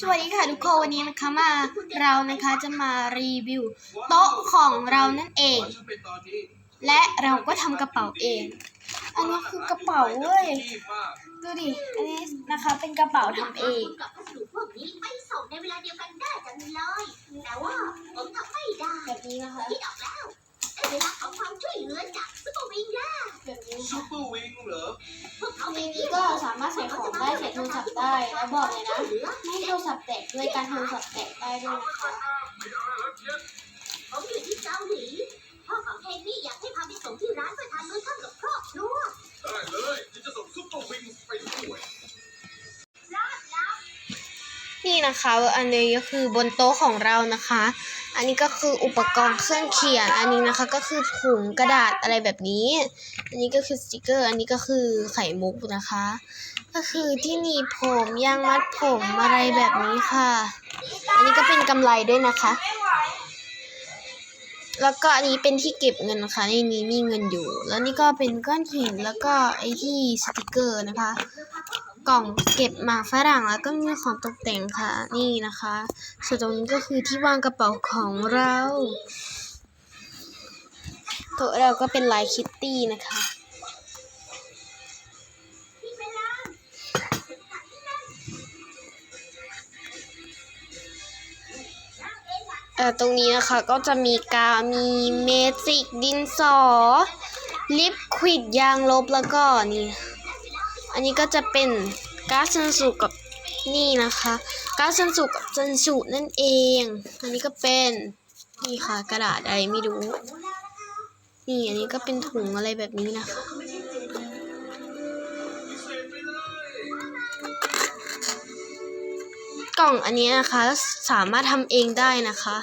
สวัสดีค่ะทุกคนวันนี้นะคะมาเรานะคะจะมารีวิวโต๊ะของเรานั่นเอง และเราก็ทำกระเป๋าเอง อันนี้คือกระเป๋าเว้ยดูดิอันนี้นะคะเป็นกระเป๋าทำเองกับพัสดุพวกนี้ไปส่งในเวลาเดียวกันได้จังเลยแต่ว่าผมทำไม่ได้แบบนี้นะคะคิดออกแล้วได้เวลาของความช่วยเหลือจากซุปเปอร์วิงแล้วแบบนี้ซุปเปอร์วิงเหรอพวกเขาในไม่นี้ก็สามารถใส่ของได้ใส่ โทรศัพท์ได้แล้วบอกเลยนะไม่ให้โทรศัพท์แตกด้วยการโทรศัพท์แตกได้ด้วยนะคะผมอยู่ที่เกาหลีพ่อของเฮนนี่อยากให้พาไปส่งที่ร้านเพื่อทานมื้อค่ำกับ นี่นะคะ อันนี้ก็คือบนโต๊ะของเรานะคะ อันนี้ก็คืออุปกรณ์เครื่องเขียน อันนี้นะคะก็คือถุงกระดาษอะไรแบบนี้ อันนี้ก็คือสติกเกอร์ อันนี้ก็คือไข่มุกนะคะ ก็คือที่หนีผมยางมัดผมอะไรแบบนี้ค่ะ อันนี้ก็เป็นกำไรด้วยนะคะ แล้วก็อันนี้เป็นที่เก็บเงินนะคะในนี้มีเงินอยู่ แล้วนี่ก็เป็นก้อนหินแล้วก็ไอที่สติกเกอร์นะคะ กล่องเก็บหมากฝรั่งแล้วก็มีของตกแต่งค่ะ นี่นะคะ ส่วนตรงนี้ก็คือที่วางกระเป๋าของเราโต๊ะเราก็เป็นลายคิตตี้นะคะเอ่อตรงนี้นะคะก็จะมีกาวมีเมจิกดินสอ ลิปควิดยางลบแล้วก็นี่ อันนี้ก็จะเป็นก๊าซซันสุกับนี่นะคะก๊าซซันสุกับซันสุนั่นเอง อันนี้ก็เป็นนี่ค่ะกระดาษอะไรไม่รู้ นี่อันนี้ก็เป็นถุงอะไรแบบนี้นะคะกล่องอันนี้นะคะสามารถทำเองได้นะคะ